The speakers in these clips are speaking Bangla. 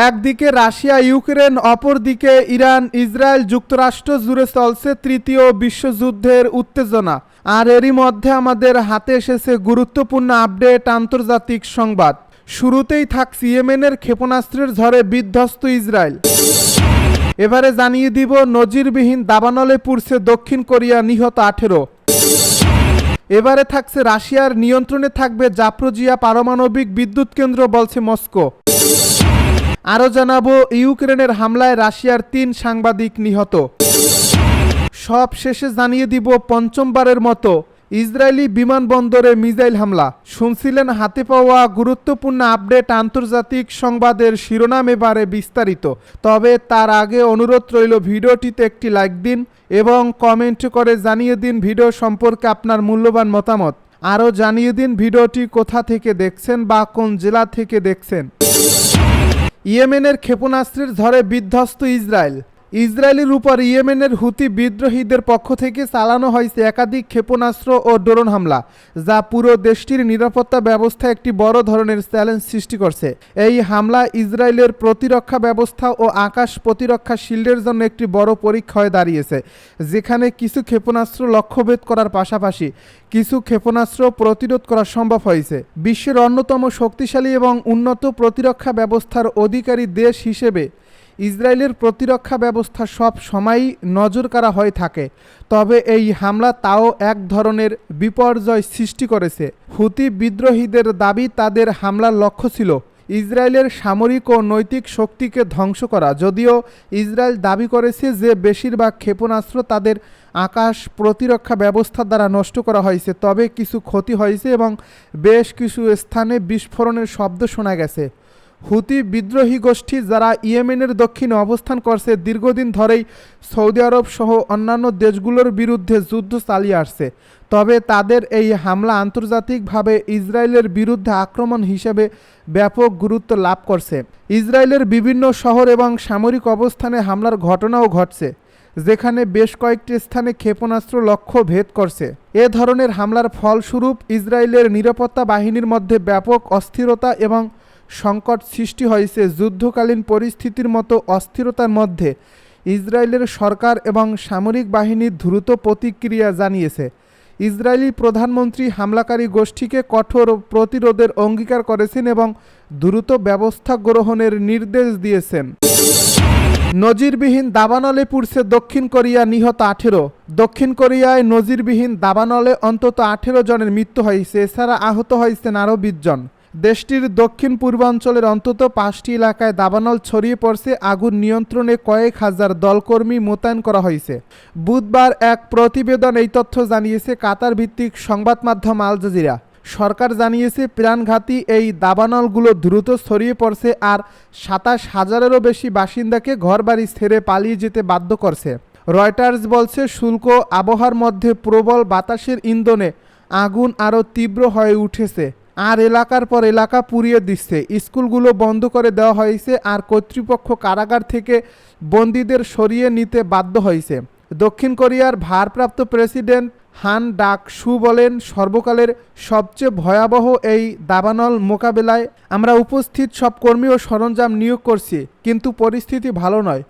একদিকে রাশিয়া, ইউক্রেন, অপরদিকে ইরান, ইসরায়েল যুক্তরাষ্ট্র জুড়ে চলছে তৃতীয় বিশ্বযুদ্ধের উত্তেজনা। আর এরই মধ্যে আমাদের হাতে এসেছে গুরুত্বপূর্ণ আপডেট, আন্তর্জাতিক সংবাদ। শুরুতেই থাকছে ইয়েমেনের ক্ষেপণাস্ত্রের ঝড়ে বিধ্বস্ত ইসরায়েল। এবারে জানিয়ে দিব, নজিরবিহীন দাবানলে পুড়ছে দক্ষিণ কোরিয়া নিহত আঠেরো। এবারে থাকছে রাশিয়ার নিয়ন্ত্রণে থাকবে জাপ্রোজিয়া পারমাণবিক বিদ্যুৎ কেন্দ্র, বলছে মস্কো। আরও জানাব, ইউক্রেনের হামলায় রাশিয়ার তিন সাংবাদিক নিহত। সব শেষে জানিয়ে দিব পঞ্চমবারের মতো, ইসরায়েলি বিমানবন্দরে মিসাইল হামলা। শুনছিলেন হাতে পাওয়া গুরুত্বপূর্ণ আপডেট আন্তর্জাতিক সংবাদের শিরোনাম এবারে বিস্তারিত। তবে তার আগে অনুরোধ রইল ভিডিওটিতে একটি লাইক দিন এবং কমেন্ট করে জানিয়ে দিন ভিডিও সম্পর্কে আপনার মূল্যবান মতামত। আরও জানিয়ে দিন ভিডিওটি কোথা থেকে দেখছেন বা কোন জেলা থেকে দেখছেন। ইয়েমেনের ক্ষেপণাস্ত্রের ঝড়ে বিধ্বস্ত ইসরায়েল। ইসরায়েলের উপর ইয়েমেনের হুতি বিদ্রোহীদের পক্ষ থেকে চালানো হয়েছে একাধিক ক্ষেপণাস্ত্র ও ড্রোন হামলা, যা পুরো দেশটির নিরাপত্তা ব্যবস্থা একটি বড় ধরনের চ্যালেঞ্জ সৃষ্টি করছে। এই হামলা ইসরায়েলের প্রতিরক্ষা ব্যবস্থা ও আকাশ প্রতিরক্ষা শিল্ডের জন্য একটি বড় পরীক্ষা হয়ে দাঁড়িয়েছে, যেখানে কিছু ক্ষেপণাস্ত্র লক্ষ্যভেদ করার পাশাপাশি কিছু ক্ষেপণাস্ত্র প্রতিরোধ করা সম্ভব হয়েছে। বিশ্বের অন্যতম শক্তিশালী এবং উন্নত প্রতিরক্ষা ব্যবস্থার অধিকারী দেশ হিসেবে ইসরায়েলের প্রতিরক্ষা ব্যবস্থা সব সময়ই নজর কাড়া হয়ে থাকে। তবে এই হামলা তাও এক ধরনের বিপর্যয় সৃষ্টি করেছে। হুতি বিদ্রোহীদের দাবি তাদের হামলার লক্ষ্য ছিল ইসরায়েলের সামরিক ও নৈতিক শক্তিকে ধ্বংস করা। যদিও ইসরায়েল দাবি করেছে যে বেশিরভাগ ক্ষেপণাস্ত্র তাদের আকাশ প্রতিরক্ষা ব্যবস্থা দ্বারা নষ্ট করা হয়েছে, তবে কিছু ক্ষতি হয়েছে এবং বেশ কিছু স্থানে বিস্ফোরণের শব্দ শোনা গেছে। হুতি বিদ্রোহী গোষ্ঠী যারা ইয়েমেনের দক্ষিণে অবস্থান করছে দীর্ঘদিন ধরেই সৌদি আরব সহ অন্যান্য দেশগুলোর বিরুদ্ধে যুদ্ধ চালিয়ে আসছে। তবে তাদের এই হামলা আন্তর্জাতিকভাবে ইসরায়েলের বিরুদ্ধে আক্রমণ হিসেবে ব্যাপক গুরুত্ব লাভ করছে। ইসরায়েলের বিভিন্ন শহর এবং সামরিক অবস্থানে হামলার ঘটনাও ঘটছে, যেখানে বেশ কয়েকটি স্থানে ক্ষেপণাস্ত্র লক্ষ্য ভেদ করছে। এ ধরনের হামলার ফলস্বরূপ ইসরায়েলের নিরাপত্তা বাহিনীর মধ্যে ব্যাপক অস্থিরতা এবং সংকট সৃষ্টি হয়েছে যুদ্ধকালীন পরিস্থিতির মতো অস্থিরতার মধ্যে। ইসরায়েলের সরকার এবং সামরিক বাহিনীর দ্রুত প্রতিক্রিয়া জানিয়েছে। ইসরায়েলি প্রধানমন্ত্রী হামলাকারী গোষ্ঠীকে কঠোর প্রতিরোধের অঙ্গীকার করেছেন এবং দ্রুত ব্যবস্থা গ্রহণের নির্দেশ দিয়েছেন। নজিরবিহীন দাবানলে পুড়ছে দক্ষিণ কোরিয়া নিহত আঠেরো। দক্ষিণ কোরিয়ায় নজিরবিহীন দাবানলে অন্তত আঠেরো জনের মৃত্যু হয়েছে, এছাড়া আহত হয়েছেন আরও বিশ জন। দেশটির দক্ষিণ পূর্বাঞ্চলের অন্তত পাঁচটি এলাকায় দাবানল ছড়িয়ে পড়ছে। আগুন নিয়ন্ত্রণে কয়েক হাজার দলকর্মী মোতায়েন করা হয়েছে। বুধবার এক প্রতিবেদন এই তথ্য জানিয়েছে কাতার ভিত্তিক সংবাদ মাধ্যম আল জাজিরা। সরকার জানিয়েছে, প্রাণঘাতী এই দাবানলগুলো দ্রুত ছড়িয়ে পড়ছে আর সাতাশ হাজারেরও বেশি বাসিন্দাকে ঘরবাড়ি ছেড়ে পালিয়ে যেতে বাধ্য করছে। রয়টার্স বলছে, শুল্ক আবহাওয়ার মধ্যে প্রবল বাতাসের ইন্ধনে আগুন আরও তীব্র হয়ে উঠেছে। আর এলাকার পর এলাকা পুড়িয়ে দিচ্ছে। স্কুলগুলো বন্ধ করে দেওয়া হয়েছে আর কর্তৃপক্ষ কারাগার থেকে বন্দীদের সরিয়ে নিতে বাধ্য হয়েছে। দক্ষিণ কোরিয়ার ভারপ্রাপ্ত প্রেসিডেন্ট হান ডাক সু বলেন, সর্বকালের সবচেয়ে ভয়াবহ এই দাবানল মোকাবেলায় আমরা উপস্থিত সব কর্মী ও সরঞ্জাম নিয়োগ করছি, কিন্তু পরিস্থিতি ভালো নয়।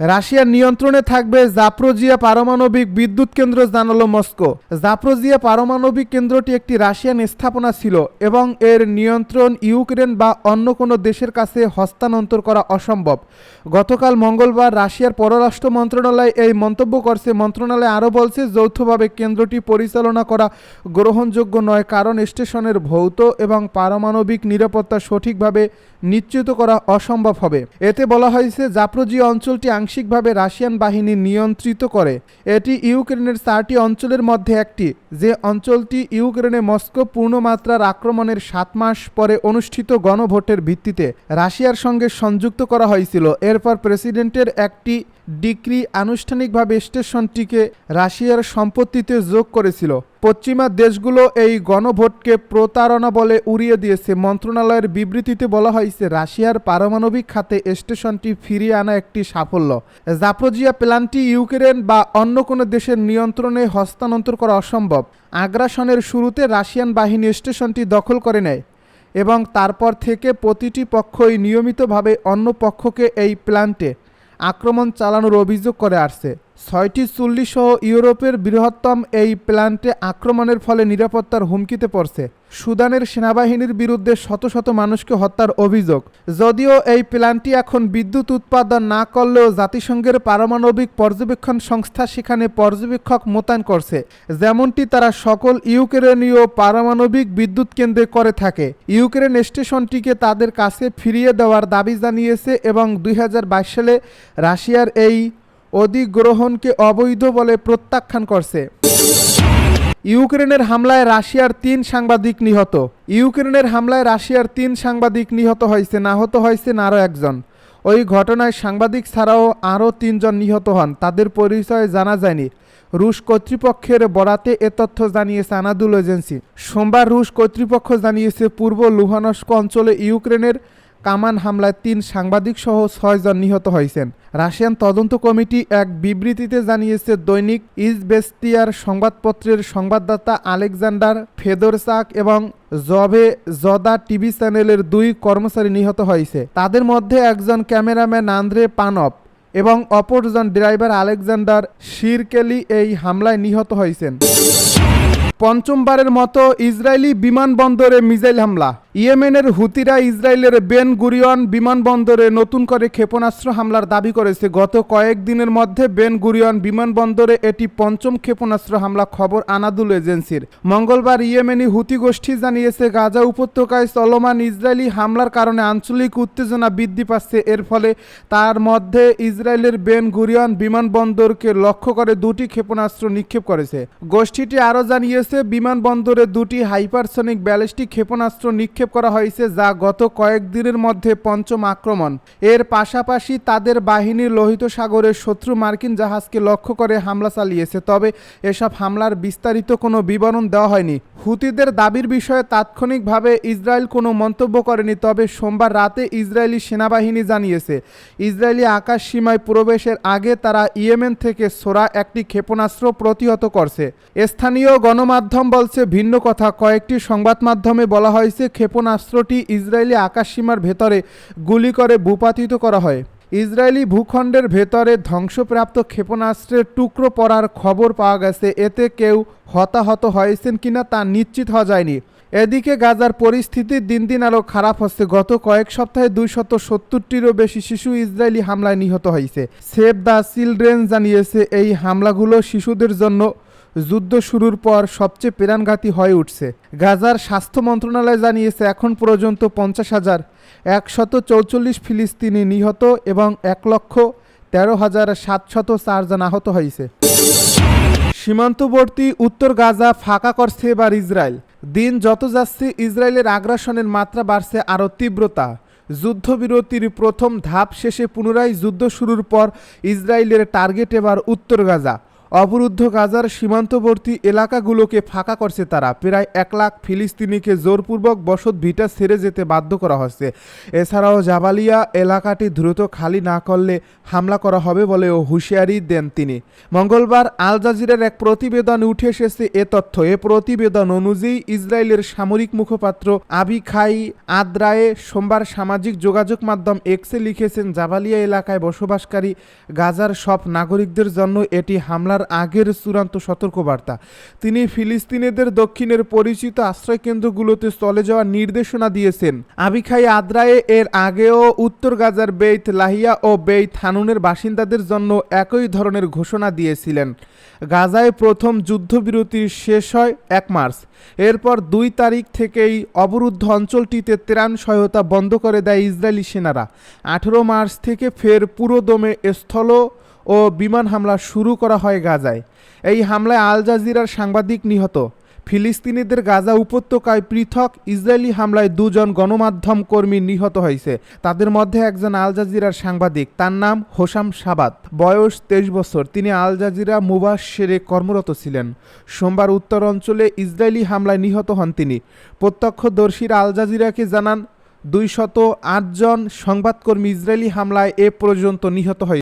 রাশিয়ার নিয়ন্ত্রণে থাকবে জাপ্রোজিয়া পারমাণবিক বিদ্যুৎ কেন্দ্র, জানালো মস্কো। জাপ্রোজিয়া পারমাণবিক কেন্দ্রটি একটি রাশিয়ান স্থাপনা ছিল এবং এর নিয়ন্ত্রণ ইউক্রেন বা অন্য কোনো দেশের কাছে হস্তান্তর করা অসম্ভব। গতকাল মঙ্গলবার রাশিয়ার পররাষ্ট্র মন্ত্রণালয় এই মন্তব্য করছে। মন্ত্রণালয় আরও বলছে, যৌথভাবে কেন্দ্রটি পরিচালনা করা গ্রহণযোগ্য নয়, কারণ স্টেশনের ভৌত এবং পারমাণবিক নিরাপত্তা সঠিকভাবে নিশ্চিত করা অসম্ভব হবে। এতে বলা হয়েছে জাপ্রোজি অঞ্চলটি আংশিকভাবে রাশিয়ান বাহিনী নিয়ন্ত্রিত করে। এটি ইউক্রেনের চারটি অঞ্চলের মধ্যে একটি, যে অঞ্চলটি ইউক্রেনে মস্কো পূর্ণমাত্রার আক্রমণের সাত মাস পরে অনুষ্ঠিত গণভোটের ভিত্তিতে রাশিয়ার সঙ্গে সংযুক্ত করা হয়েছিল। এরপর প্রেসিডেন্টের একটি ডিক্রি আনুষ্ঠানিকভাবে স্টেশনটিকে রাশিয়ার সম্পত্তিতে যোগ করেছিল। পশ্চিমা দেশগুলো এই গণভোটকে প্রতারণা বলে উড়িয়ে দিয়েছে। মন্ত্রণালয়ের বিবৃতিতে বলা হয়েছে, রাশিয়ার পারমাণবিক খাতে স্টেশনটি ফিরিয়ে আনা একটি সাফল্য। জাপ্রোজিয়া প্ল্যানটি ইউক্রেন বা অন্য কোনো দেশের নিয়ন্ত্রণে হস্তান্তর করা অসম্ভব। আগ্রাসনের শুরুতে রাশিয়ান বাহিনী স্টেশনটি দখল করে নেয় এবং তারপর থেকে প্রতিটি পক্ষই নিয়মিতভাবে অন্য পক্ষকে এই প্ল্যান্টে আক্রমণ চালানোর অভিযোগ করে আসছে। ছয়টি চুল্লি সহ ইউরোপের বৃহত্তম এই প্ল্যান্টে আক্রমণের ফলে নিরাপত্তার হুমকিতে পড়ছে। সুদানের সেনাবাহিনীর বিরুদ্ধে শত শত মানুষকে হত্যার অভিযোগ। যদিও এই প্ল্যান্টটি এখন বিদ্যুৎ উৎপাদন না করলেও জাতিসংঘের পারমাণবিক পর্যবেক্ষণ সংস্থা সেখানে পর্যবেক্ষক মোতায়েন করছে। যেমনটি তারা সকল ইউক্রেনীয় পারমাণবিক বিদ্যুৎ কেন্দ্রে করে থাকে। ইউক্রেন স্টেশনটিকে তাদের কাছে ফিরিয়ে দেওয়ার দাবি জানিয়েছে এবং দুই হাজার বাইশ সালে রাশিয়ার এই অধিগ্রহণকে অবৈধ বলে প্রত্যাখ্যান করছে। ইউক্রেনের হামলায় রাশিয়ার তিন সাংবাদিক নিহত। ইউক্রেনের হামলায় রাশিয়ার তিন সাংবাদিক নিহত হয়েছে আহত হয়েছেন আরও একজন। ওই ঘটনায় সাংবাদিক ছাড়াও আরও তিনজন নিহত হন, তাদের পরিচয় জানা যায়নি। রুশ কর্তৃপক্ষের বরাতে এ তথ্য জানিয়েছে আনাদুল এজেন্সি। সোমবার রুশ কর্তৃপক্ষ জানিয়েছে, পূর্ব লুহানস্ক অঞ্চলে ইউক্রেনের কামান হামলায় তিন সাংবাদিক সহ ছয়জন নিহত হয়েছেন। রাশিয়ান তদন্ত কমিটি এক বিবৃতিতে জানিয়েছে, দৈনিক ইজবেস্তিয়ার সংবাদপত্রের সংবাদদাতা আলেকজান্ডার ফেদরসাক এবং জবে জদা টিভি চ্যানেলের দুই কর্মচারী নিহত হয়েছে। তাদের মধ্যে একজন ক্যামেরাম্যান আন্দ্রে পানপ এবং অপরজন ড্রাইভার আলেকজান্ডার শিরকেলি এই হামলায় নিহত হয়েছেন। পঞ্চমবারের মতো ইসরায়েলি বিমানবন্দরে মিসাইল হামলা। ইয়েমেনের হুতিরা ইসরায়েলের বেন গুরিয়ন বিমানবন্দরে নতুন করে ক্ষেপণাস্ত্র হামলার দাবি করেছে। গত কয়েকদিনের মধ্যে বেন গুরিয়ন বিমানবন্দরে এটি পঞ্চম ক্ষেপণাস্ত্র হামলা খবর আনাদুল এজেন্সির। মঙ্গলবার ইয়েমেনি হুতি গোষ্ঠী জানিয়েছে, গাজা উপত্যকায় চলমান ইসরায়েলি হামলার কারণে আঞ্চলিক উত্তেজনা বৃদ্ধি পাচ্ছে। এর ফলে তার মধ্যে ইসরায়েলের বেন গুরিয়ন বিমানবন্দরকে লক্ষ্য করে দুটি ক্ষেপণাস্ত্র নিক্ষেপ করেছে। গোষ্ঠীটি আরও জানিয়েছে, বিমানবন্দরে দুটি হাইপারসনিক ব্যালিস্টিক ক্ষেপণাস্ত্র নিক্ষেপ করা হয়েছে যা গত কয়েকদিনের মধ্যে পঞ্চম আক্রমণ। এর পাশাপাশি তাদের বাহিনীর লোহিত সাগরের শত্রু মার্কিন জাহাজকে লক্ষ্য করে হামলা চালিয়েছে, তবে এসব হামলার বিস্তারিত কোনো বিবরণ দেওয়া হয়নি। হুতিদের দাবির বিষয়ে তাৎক্ষণিকভাবে ইসরায়েল কোনো মন্তব্য করেনি, তবে সোমবার রাতে ইসরায়েলি সেনাবাহিনী জানিয়েছে, ইসরায়েলি আকাশ সীমায় প্রবেশের আগে তারা ইয়েমেন থেকে সোরা একটি ক্ষেপণাস্ত্র প্রতিহত করছে। স্থানীয় গণমাধ্যম বলছে, ভিন্ন কথা। কয়েকটি সংবাদ মাধ্যমে বলা হয়েছে, ক্ষেপণাস্ত্রটি ইসরায়েলি আকাশসীমার ভেতরে গুলি করে ভূপাতিত করা হয়। ইসরায়েলি ভূখণ্ডের ভেতরে ধ্বংসপ্রাপ্ত ক্ষেপণাস্ত্রের টুকরো পড়ার খবর পাওয়া গেছে। এতে কেউ হতাহত হয়েছেন কিনা তা নিশ্চিত হওয়া যায়নি। এদিকে গাজার পরিস্থিতি দিন দিন আরও খারাপ হচ্ছে। গত কয়েক সপ্তাহে দুইশত সত্তরটিরও বেশি শিশু ইসরায়েলি হামলায় নিহত হয়েছে। সেভ দ্য চিলড্রেন জানিয়েছে, এই হামলাগুলো শিশুদের জন্য যুদ্ধ শুরুর পর সবচেয়ে প্রাণঘাতী হয়ে উঠছে। গাজার স্বাস্থ্য মন্ত্রণালয় জানিয়েছে, এখন পর্যন্ত পঞ্চাশ হাজার একশত চৌচল্লিশ ফিলিস্তিনি নিহত এবং এক লক্ষ তেরো হাজার সাতশত চারজন আহত হয়েছে। সীমান্তবর্তী উত্তর গাজা ফাঁকা করছে এবার ইসরায়েল। দিন যত যাচ্ছে, ইসরায়েলের আগ্রাসনের মাত্রা বাড়ছে আরও তীব্রতা। যুদ্ধবিরতির প্রথম ধাপ শেষে পুনরায় যুদ্ধ শুরুর পর ইসরায়েলের টার্গেট এবার উত্তর গাজা। অবরুদ্ধ গাজার সীমান্তবর্তী এলাকাগুলোকে ফাঁকা করছে তারা। প্রায় এক লাখ ফিলিস্তিনিকে জোরপূর্বক বসত ভিটা ছেড়ে যেতে বাধ্য করা হচ্ছে। এছাড়াও জাবালিয়া এলাকাটি দ্রুত খালি না করলে হামলা করা হবে বলেও হুঁশিয়ারি দেন তিনি। মঙ্গলবার আল জাজিরার এক প্রতিবেদন উঠে এসেছে এ তথ্য। এ প্রতিবেদন অনুযায়ী ইসরায়েলের সামরিক মুখপাত্র আবি খাই আদ্রায়ে সোমবার সামাজিক যোগাযোগ মাধ্যম এক্সে লিখেছেন, জাবালিয়া এলাকায় বসবাসকারী গাজার সব নাগরিকদের জন্য এটি হামলার আগের চূড়ান্ত সতর্কবার্তা। তিনি ফিলিস্তিনিদের দক্ষিণের পরিচিত আশ্রয়কেন্দ্রগুলোতে চলে যাওয়ার নির্দেশনা দিয়েছেন। আবিখাই আদ্রায়ে এর আগেও উত্তর গাজার বেইত লাহিয়া ও বেইত হানুনের বাসিন্দাদের জন্য একই ধরনের ঘোষণা দিয়েছিলেন। গাজায় প্রথম যুদ্ধবিরতি শেষ হয় এক মার্চ। এরপর দুই তারিখ থেকেই অবরুদ্ধ অঞ্চলটিতে ত্রাণ সহায়তা বন্ধ করে দেয় ইসরায়েলি সেনারা। আঠেরো মার্চ থেকে ফের পুরোদমে স্থল ও বিমান হামলা শুরু করা হয় গাজায়। এই হামলায় আল জাজিরার সাংবাদিক নিহত। ফিলিস্তিনিদের গাজা উপত্যকায় পৃথক ইসরায়েলি হামলায় দুজন গণমাধ্যম কর্মী নিহত হয়েছে। তাদের মধ্যে একজন আল জাজিরার সাংবাদিক। তার নাম হোসাম সাবাত। বয়স তেইশ বছর। তিনি আল জাজিরা মুবাসেরে কর্মরত ছিলেন। সোমবার উত্তর অঞ্চলে ইসরায়েলি হামলায় নিহত হন তিনি। প্রত্যক্ষদর্শীরা আল জাজিরাকে জানান, দুইশত আটজন সংবাদকর্মী ইসরায়েলি হামলায় এ পর্যন্ত নিহত হয়েছে।